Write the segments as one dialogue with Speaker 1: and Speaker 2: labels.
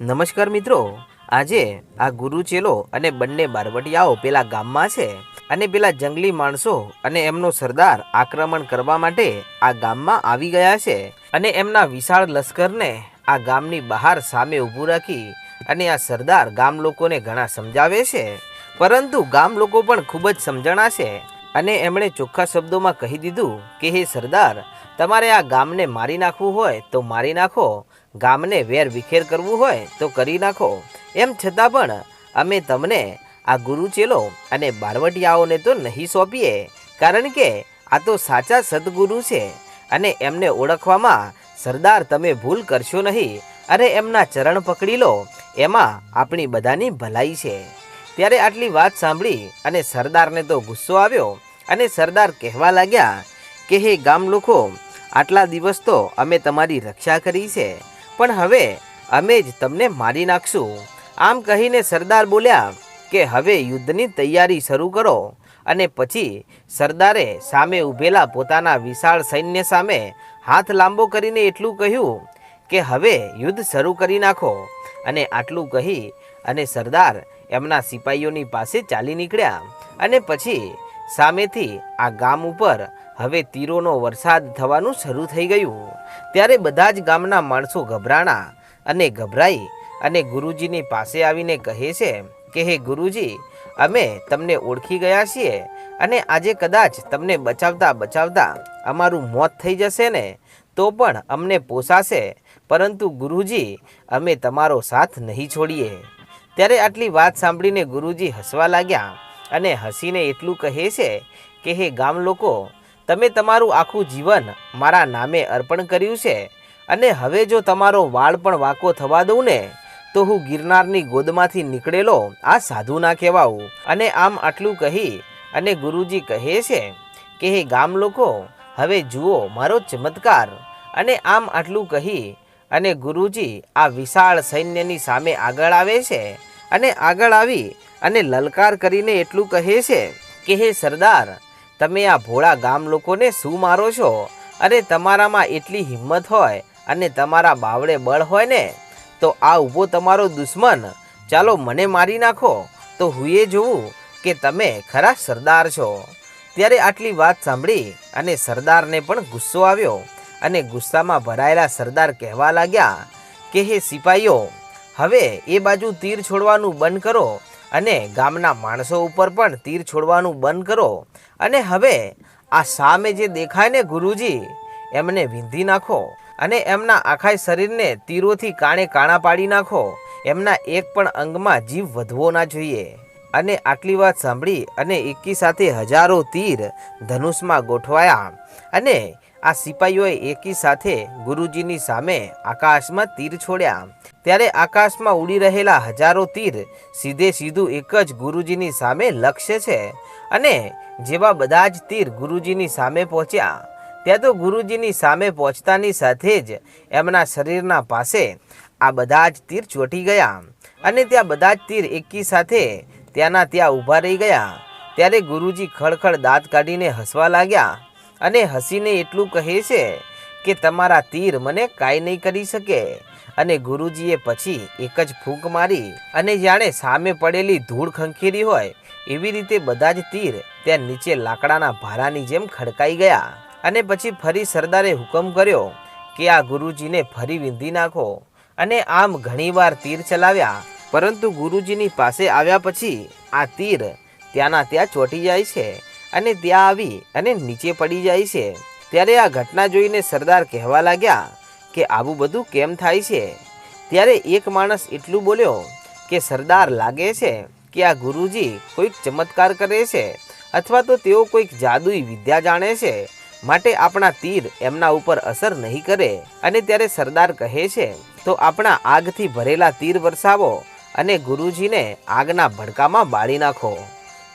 Speaker 1: નમસ્કાર મિત્રો, આજે આ ગુરુ ચેલો અને બંને બારવટિયાઓ પેલા ગામમાં છે અને પેલા જંગલી માણસો અને એમનો સરદાર આક્રમણ કરવા માટે આ ગામમાં આવી ગયા છે અને એમના વિશાળ લશ્કરને આ ગામની બહાર સામે ઊભું રાખી અને આ સરદાર ગામ લોકોને ઘણા સમજાવે છે. પરંતુ ગામ લોકો પણ ખૂબ જ સમજણા છે અને એમણે ચોખ્ખા શબ્દોમાં કહી દીધું કે, હે સરદાર, તમારે આ ગામને મારી નાખવું હોય તો મારી નાખો ગામને વેર વિખેર કરવું હોય તો કરી નાખો. એમ છતાં પણ અમે તમને આ ગુરુ ચેલો અને બારવટિયાઓને તો નહીં સોંપીએ, કારણ કે આ તો સાચા સદગુરુ છે અને એમને ઓળખવામાં સરદાર તમે ભૂલ કરશો નહીં અને એમના ચરણ પકડી લો, એમાં આપણી બધાની ભલાઈ છે. ત્યારે આટલી વાત સાંભળી અને સરદારને તો ગુસ્સો આવ્યો અને સરદાર કહેવા લાગ્યા કે, હે ગામ લોકો આટલા દિવસ તો અમે તમારી રક્ષા કરી છે. પણ હવે અમે જ તમને મારી નાખશું. આમ કહીને સરદાર બોલ્યા કે, હવે યુદ્ધની તૈયારી શરૂ કરો અને પછી સરદારે સામે ઊભેલા પોતાના વિશાળ સૈન્ય સામે હાથ લાંબો કરીને એટલું કહ્યું કે, હવે યુદ્ધ શરૂ કરી નાખો. અને આટલું કહી અને સરદાર એમના સિપાહીઓની પાસે ચાલી નીકળ્યા અને પછી સામેથી આ ગામ ઉપર હવે તીરોનો વરસાદ થવાનું શરૂ થઈ ગયું. ત્યારે બધા જ ગામના માણસો ગભરાણા અને ગભરાઈ અને ગુરુજીની પાસે આવીને કહે છે કે, હે ગુરુજી, અમે તમને ઓળખી ગયા છીએ અને આજે કદાચ તમને બચાવતા બચાવતા અમારું મોત થઈ જશે ને, તો પણ અમને પોસાશે, પરંતુ ગુરુજી, અમે તમારો સાથ નહીં છોડીએ. ત્યારે આટલી વાત સાંભળીને ગુરુજી હસવા લાગ્યા અને હસીને એટલું કહે છે કે, હે ગામ લોકો તમે તમારું આખું જીવન મારા નામે અર્પણ કર્યું છે અને હવે જો તમારો વાળ પણ વાંકો થવા દઉં ને, તો હું ગિરનારની ગોદમાંથી નીકળેલો આ સાધુ ના કહેવાઉં. અને આમ આટલું કહી અને ગુરુજી કહે છે કે, હે ગામ લોકો, હવે જુઓ મારો ચમત્કાર. અને આમ આટલું કહી અને ગુરુજી આ વિશાળ સૈન્યની સામે આગળ આવે છે અને આગળ આવી અને લલકાર કરીને એટલું કહે છે કે, હે સરદાર તમે આ ભોળા ગામ લોકોને શું મારો છો? અને તમારામાં એટલી હિંમત હોય અને તમારા બાવળે બળ હોય ને, તો આ ઊભો તમારો દુશ્મન. ચાલો મને મારી નાખો. તો હું એ જોઉં કે તમે ખરા સરદાર છો. ત્યારે આટલી વાત સાંભળી અને સરદારને પણ ગુસ્સો આવ્યો અને ગુસ્સામાં ભરાયેલા સરદાર કહેવા લાગ્યા કે, હે સિપાહીઓ હવે એ બાજુ તીર છોડવાનું બંધ કરો અને ગામના માણસો ઉપર પણ તીર છોડવાનું બંધ કરો. અને હવે આ સામે જે દેખાય ને ગુરુજી, એમને વિંધી નાખો અને એમના આખા શરીરને તીરોથી કાણે કાણા પાડી નાખો. એમના એક પણ અંગમાં જીવ વધવો ના જોઈએ. અને આટલી વાત સાંભળી અને એકી સાથે હજારો તીર ધનુષમાં ગોઠવાયા. અને આ સિપાહીઓએ એકી સાથે ગુરુજીની સામે આકાશમાં તીર છોડ્યા. ત્યારે આકાશમાં ઉડી રહેલા હજારો તીર સીધે સીધું એક જ ગુરુજીની સામે લક્ષ્ય છે અને જેવા બધા જ તીર ગુરુજીની સામે પહોંચ્યા. ત્યાં તો ગુરુજીની સામે પહોંચતાની સાથે જ એમના શરીરના પાસે આ બધા જ તીર ચોંટી ગયા અને ત્યાં બધા જ તીર એકી સાથે ત્યાંના ત્યાં ઊભા રહી ગયા. ત્યારે ગુરુજી ખડખડ દાંત કાઢીને હસવા લાગ્યા. અને હસીને એટલું કહે છે કે તમારા તીર મને કાંઈ નહીં કરી શકે. અને ગુરુજીએ પછી એક જ ફૂંક મારી અને જાણે સામે પડેલી ધૂળ ખંખેરી હોય એવી રીતે બધા જ તીર ત્યાં નીચે લાકડાના ભારાની જેમ ખડકાઈ ગયા. અને પછી ફરી સરદારે હુકમ કર્યો કે આ ગુરુજીને ફરી વિંધી નાખો. અને આમ ઘણીવાર તીર ચલાવ્યા, પરંતુ ગુરુજીની પાસે આવ્યા પછી આ તીર ત્યાંના ત્યાં ચોંટી જાય છે. અને ત્યાં આવી અને નીચે પડી જાય છે. ત્યારે આ ઘટના જોઈને સરદાર કહેવા લાગ્યા કે આવું બધું કેમ થાય છે? ત્યારે એક માણસ એટલું બોલ્યો કે સરદાર લાગે છે કે આ ગુરુજી કોઈક ચમત્કાર કરે છે અથવા તો તેઓ કોઈક જાદુઈ વિદ્યા જાણે છે માટે આપણા તીર એમના ઉપર અસર નહીં કરે અને ત્યારે સરદાર કહે છે, તો આપણા આગથી ભરેલા તીર વરસાવો અને ગુરુજીને આગના ભડકામાં બાળી નાખો.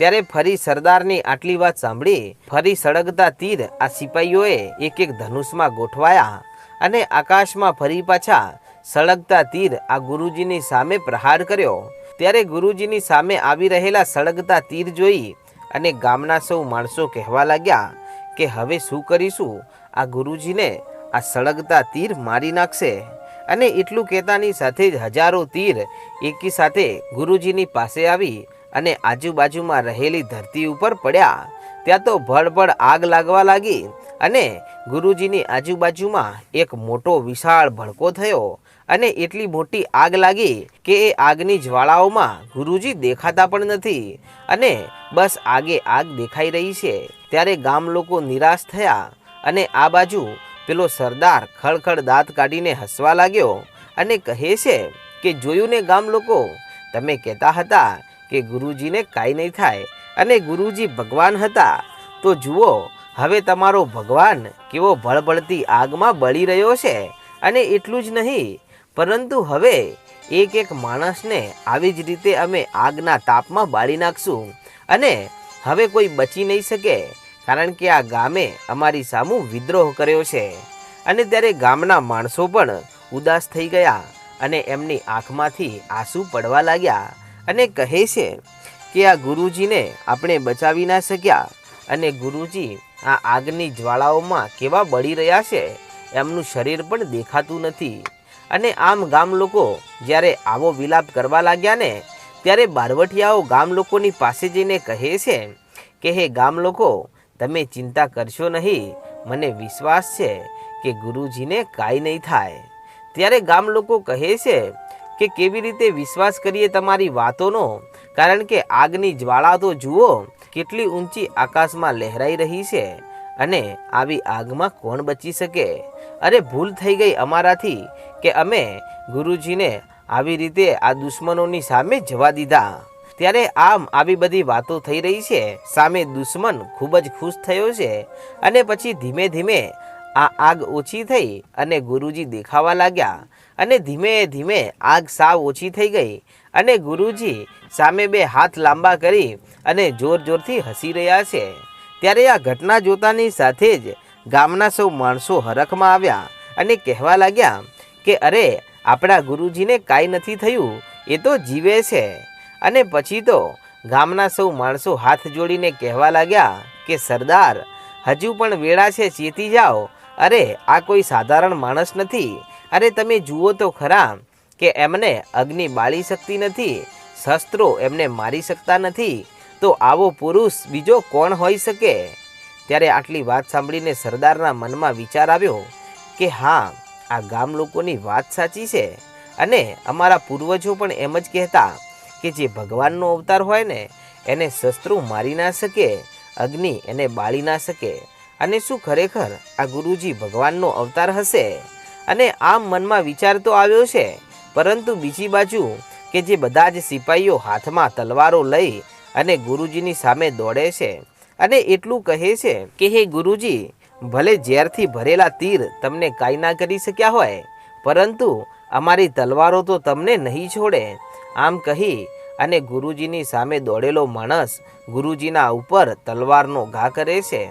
Speaker 1: ત્યારે ફરી સરદારની આટલી વાત સાંભળી, ફરી સળગતા તીર આ સિપાહીઓએ એક એક ધનુષમાં ગોઠવાયા અને આકાશમાં ફરી પાછા સળગતા તીર આ ગુરુજીની સામે પ્રહાર કર્યો. ત્યારે ગુરુજીની સામે આવી રહેલા સળગતા તીર જોઈ અને ગામના સૌ માણસો કહેવા લાગ્યા કે હવે શું કરીશું? આ ગુરુજીને આ સળગતા તીર મારી નાખશે. અને એટલું કહેતાની સાથે જ હજારો તીર એકી સાથે ગુરુજીની પાસે આવી અને આજુબાજુમાં રહેલી ધરતી ઉપર પડ્યા. ત્યાં તો ભડભડ આગ લાગવા લાગી અને ગુરુજીની આજુબાજુમાં એક મોટો વિશાળ ભડકો થયો અને એટલી મોટી આગ લાગી કે એ આગની જ્વાળાઓમાં ગુરુજી દેખાતા પણ નથી અને બસ આગે આગ દેખાઈ રહી છે. ત્યારે ગામ લોકો નિરાશ થયા અને આ બાજુ પેલો સરદાર ખળખળ દાંત કાઢીને હસવા લાગ્યો અને કહે છે કે જોયું ને ગામ લોકો? તમે કહેતા હતા કે ગુરુજીને કાંઈ નહીં થાય અને ગુરુજી ભગવાન હતા, તો જુઓ, હવે તમારો ભગવાન કેવો ભળભળતી આગમાં બળી રહ્યો છે અને એટલું જ નહીં, પરંતુ હવે એક એક માણસને આવી જ રીતે અમે આગના તાપમાં બાળી નાખશું અને હવે કોઈ બચી નહીં શકે, કારણ કે આ ગામે અમારી સામું વિદ્રોહ કર્યો છે. અને ત્યારે ગામના માણસો પણ ઉદાસ થઈ ગયા અને એમની આંખમાંથી આંસુ પડવા લાગ્યા. અને કહે છે કે આ ગુરુજીને આપણે બચાવી ના શક્યા અને ગુરુજી આ આગની જ્વાળાઓમાં કેવા બળી રહ્યા છે એમનું શરીર પણ દેખાતું નથી. અને આમ ગામ લોકો જ્યારે આવો વિલાપ કરવા લાગ્યા ને, ત્યારે બારવટિયાઓ ગામ લોકોની પાસે જઈને કહે છે કે, હે ગામ લોકો, તમે ચિંતા કરશો નહીં. મને વિશ્વાસ છે કે ગુરુજીને કાંઈ નહીં થાય. ત્યારે ગામ લોકો કહે છે કે કેવી રીતે વિશ્વાસ કરીએ તમારી વાતોનો? કારણ કે આગની જ્વાળા તો જુઓ, કેટલી ઊંચી આકાશમાં લહેરાઈ રહી છે અને આવી આગમાં કોણ બચી શકે? અરે ભૂલ થઈ ગઈ અમારાથી કે અમે ગુરુજીને આવી રીતે આ દુશ્મનોની સામે જવા દીધા. ત્યારે આમ આવી બધી વાતો થઈ રહી છે. સામે દુશ્મન ખૂબ જ ખુશ થયો છે અને પછી ધીમે ધીમે આ આગ ઓછી થઈ અને ગુરુજી દેખાવા લાગ્યા અને ધીમે ધીમે આગ સાવ ઓછી થઈ ગઈ અને ગુરુજી સામે બે હાથ લાંબા કરી અને જોર જોરથી હસી રહ્યા છે. ત્યારે આ ઘટના જોતાની સાથે જ ગામના સૌ માણસો હરખમાં આવ્યા અને કહેવા લાગ્યા કે અરે, આપણા ગુરુજીને કાંઈ નથી થયું, એ તો જીવે છે. અને પછી તો ગામના સૌ માણસો હાથ જોડીને કહેવા લાગ્યા કે, સરદાર, હજુ પણ વેળા છે, ચેતી જાઓ અરે, આ કોઈ સાધારણ માણસ નથી. અરે, તમે જુઓ તો ખરા કે એમને અગ્નિ બાળી શકતી નથી, શસ્ત્રો એમને મારી શકતા નથી. તો આવો પુરુષ બીજો કોણ હોઈ શકે? ત્યારે આટલી વાત સાંભળીને સરદારના મનમાં વિચાર આવ્યો કે હા, આ ગામ લોકોની વાત સાચી છે. અને અમારા પૂર્વજો પણ એમ જ કહેતા કે જે ભગવાનનો અવતાર હોય ને, એને શસ્ત્રો મારી ના શકે, અગ્નિ એને બાળી ના શકે. અને શું ખરેખર આ ગુરુજી ભગવાનનો અવતાર હશે? અને આમ મનમાં વિચાર તો આવ્યો છે, પરંતુ બીજી બાજુ કે જે બધા જ સિપાહીઓ હાથમાં તલવારો લઈ અને ગુરુજીની સામે દોડે છે અને એટલું કહે છે કે, હે ગુરુજી, ભલે ઝેરથી ભરેલા તીર તમને કાંઈ ના કરી શક્યા હોય, પરંતુ અમારી તલવારો તો તમને નહીં છોડે. આમ કહી અને ગુરુજીની સામે દોડેલો માણસ ગુરુજીના ઉપર તલવારનો ઘા કરે છે.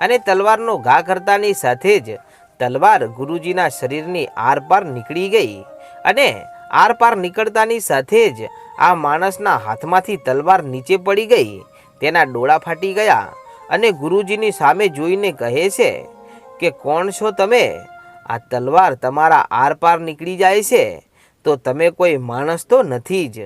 Speaker 1: અને તલવારનો ઘા કરતાની સાથે જ તલવાર ગુરુજીના શરીરની આરપાર નીકળી ગઈ અને આરપાર નીકળતાની સાથે જ આ માણસના હાથમાંથી તલવાર નીચે પડી ગઈ. તેના ડોળા ફાટી ગયા અને ગુરુજીની સામે જોઈને કહે છે કે, કોણ છો તમે? આ તલવાર તમારા આરપાર નીકળી જાય છે. તો તમે કોઈ માણસ તો નથી જ.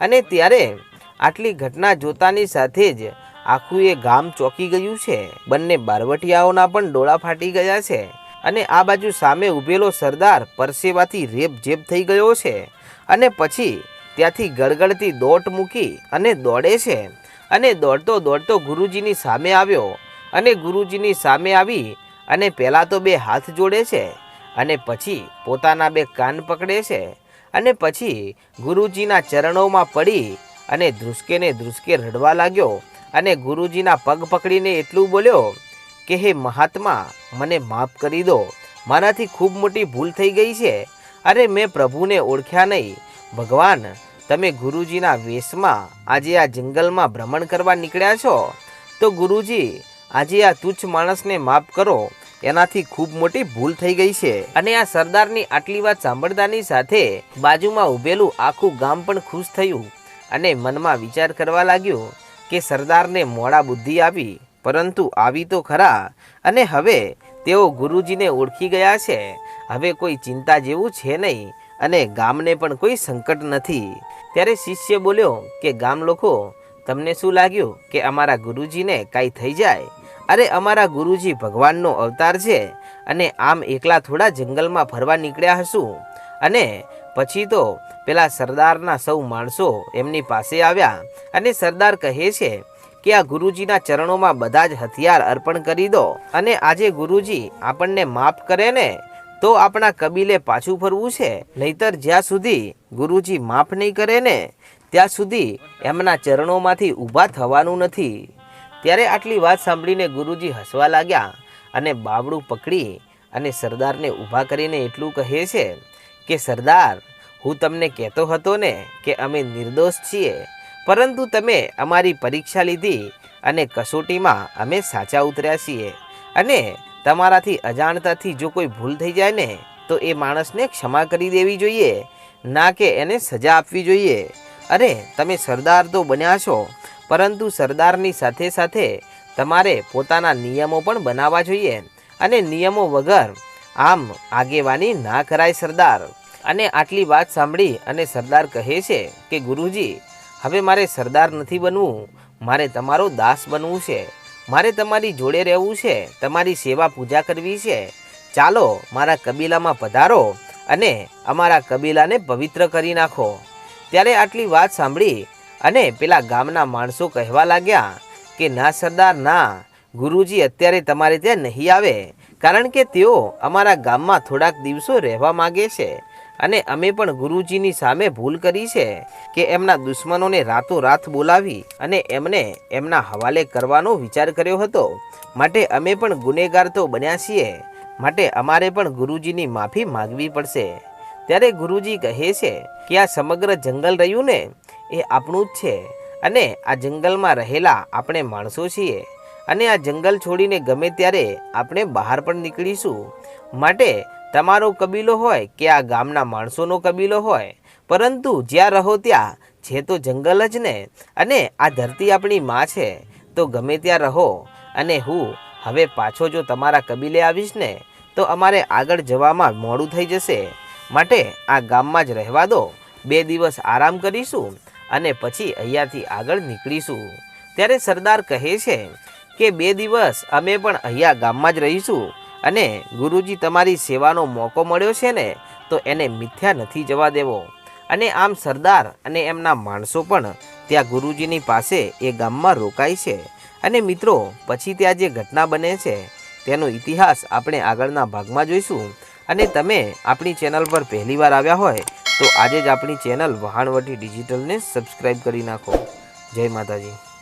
Speaker 1: અને ત્યારે આટલી ઘટના જોતાની સાથે જ આખું એ ગામ ચોંકી ગયું છે. બંને બારવટિયાઓના પણ ડોળા ફાટી ગયા છે અને આ બાજુ સામે ઊભેલો સરદાર પરસેવાથી રેપ જેપ થઈ ગયો છે અને પછી ત્યાંથી ગળગળતી દોટ મૂકી અને દોડે છે. અને દોડતો દોડતો ગુરુજીની સામે આવ્યો અને ગુરુજીની સામે આવી અને પહેલાં તો બે હાથ જોડે છે અને પછી પોતાના બે કાન પકડે છે અને પછી ગુરુજીના ચરણોમાં પડી અને ધ્રુસકેને ધ્રુસકે રડવા લાગ્યો અને ગુરુજીના પગ પકડીને એટલું બોલ્યો કે, હે મહાત્મા, મને માફ કરી દો. મારાથી ખૂબ મોટી ભૂલ થઈ ગઈ છે. અરે, મેં પ્રભુને ઓળખ્યા નહીં. ભગવાન, તમે ગુરુજીના વેશમાં આજે આ જંગલમાં ભ્રમણ કરવા નીકળ્યા છો. તો ગુરુજી, આજે આ તુચ્છ માણસને માફ કરો. એનાથી ખૂબ મોટી ભૂલ થઈ ગઈ છે. અને આ સરદારની આટલી વાત સાંભળતાની સાથે બાજુમાં ઊભેલું આખું ગામ પણ ખુશ થયું અને મનમાં વિચાર કરવા લાગ્યું કે સરદારને મોડા બુદ્ધિ આવી, પરંતુ આવી તો ખરા, અને હવે તેઓ ગુરુજીને ઓળખી ગયા છે. હવે કોઈ ચિંતા જેવું છે નહીં, અને ગામને પણ કોઈ સંકટ નથી. ત્યારે શિષ્ય બોલ્યો કે, ગામ લોકો, તમને શું લાગ્યું કે અમારા ગુરુજીને કાંઈ થઈ જાય? અરે, અમારા ગુરુજી ભગવાનનો અવતાર છે, અને આમ એકલા થોડા જંગલમાં ફરવા નીકળ્યા હશું. અને પછી તો પેલા સરદારના સૌ માણસો એમની પાસે આવ્યા અને સરદાર કહે છે કે આ ગુરુજીના ચરણોમાં બધા જ હથિયાર અર્પણ કરી દો અને આજે ગુરુજી આપણને માફ કરે ને, તો આપણા કબીલે પાછું ફરવું છે. નહીતર જ્યાં સુધી ગુરુજી માફ નહીં કરે ને, ત્યાં સુધી એમના ચરણોમાંથી ઊભા થવાનું નથી. ત્યારે આટલી વાત સાંભળીને ગુરુજી હસવા લાગ્યા અને બાવડું પકડી અને સરદારને ઊભા કરીને એટલું કહે છે કે સરદાર, હું તમને કહેતો હતો ને કે અમે નિર્દોષ છીએ, પરંતુ તમે અમારી પરીક્ષા લીધી અને કસોટીમાં અમે સાચા ઉતર્યા છીએ. અને તમારાથી અજાણતાથી જો કોઈ ભૂલ થઈ જાય ને, તો એ માણસને ક્ષમા કરી દેવી જોઈએ, ના કે એને સજા આપવી જોઈએ. અરે, તમે સરદાર તો બન્યા છો, પરંતુ સરદારની સાથે સાથે તમારે પોતાના નિયમો પણ બનાવવા જોઈએ. અને નિયમો વગર આમ આગેવાની ના કરાય સરદાર. અને આટલી વાત સાંભળી અને સરદાર કહે છે કે, ગુરુજી, હવે મારે સરદાર નથી બનવું. મારે તમારો દાસ બનવું છે. મારે તમારી જોડે રહેવું છે. તમારી સેવા પૂજા કરવી છે. ચાલો મારા કબીલામાં પધારો અને અમારા કબીલાને પવિત્ર કરી નાખો. ત્યારે આટલી વાત સાંભળી અને પેલા ગામના માણસો કહેવા લાગ્યા કે, ના સરદાર, ના. ગુરુજી, અત્યારે તમારે ત્યાં નહીં આવે. કારણ કે તેઓ અમારા ગામમાં થોડાક દિવસો રહેવા માગે છે અને અમે પણ ગુરુજીની સામે ભૂલ કરી છે કે એમના દુશ્મનોને રાતોરાત બોલાવી અને એમને એમના હવાલે કરવાનો વિચાર કર્યો હતો. માટે અમે પણ ગુનેગાર તો બન્યા છીએ. માટે અમારે પણ ગુરુજીની માફી માગવી પડશે. ત્યારે ગુરુજી કહે છે કે આ સમગ્ર જંગલ રહ્યું ને એ આપણું જ છે અને આ જંગલમાં રહેલા આપણે માણસો છીએ. અને આ જંગલ છોડીને ગમે ત્યારે આપણે બહાર પણ નીકળીશું. માટે તમારો કબીલો હોય કે આ ગામના માણસોનો કબીલો હોય, પરંતુ જ્યાં રહો ત્યાં છે તો જંગલ જ ને, અને આ ધરતી આપણી માં છે, તો ગમે ત્યાં રહો. અને હું હવે પાછો જો તમારા કબીલે આવીશ ને, તો અમારે આગળ જવામાં મોડું થઈ જશે. માટે આ ગામમાં જ રહેવા દો. બે દિવસ આરામ કરીશું અને પછી અહીંયાથી આગળ નીકળીશું. ત્યારે સરદાર કહે છે કે બે દિવસ અમે પણ અહીંયા ગામમાં જ રહીશું. અને ગુરુજી તમારી સેવાનો મોકો મળ્યો છે ને, તો એને મિથ્યા નથી જવા દેવો. અને આમ સરદાર અને એમના માણસો પણ ત્યાં ગુરુજીની પાસે એ ગામમાં રોકાય છે. અને મિત્રો, પછી ત્યાં જે ઘટના બને છે, તેનો ઇતિહાસ આપણે આગળના ભાગમાં જોઈશું. અને તમે આપણી ચેનલ પર પહેલીવાર આવ્યા હોય, તો આજે જ આપણી ચેનલ વહાણવટી ડિજિટલને સબસ્ક્રાઈબ કરી નાખો. જય માતાજી.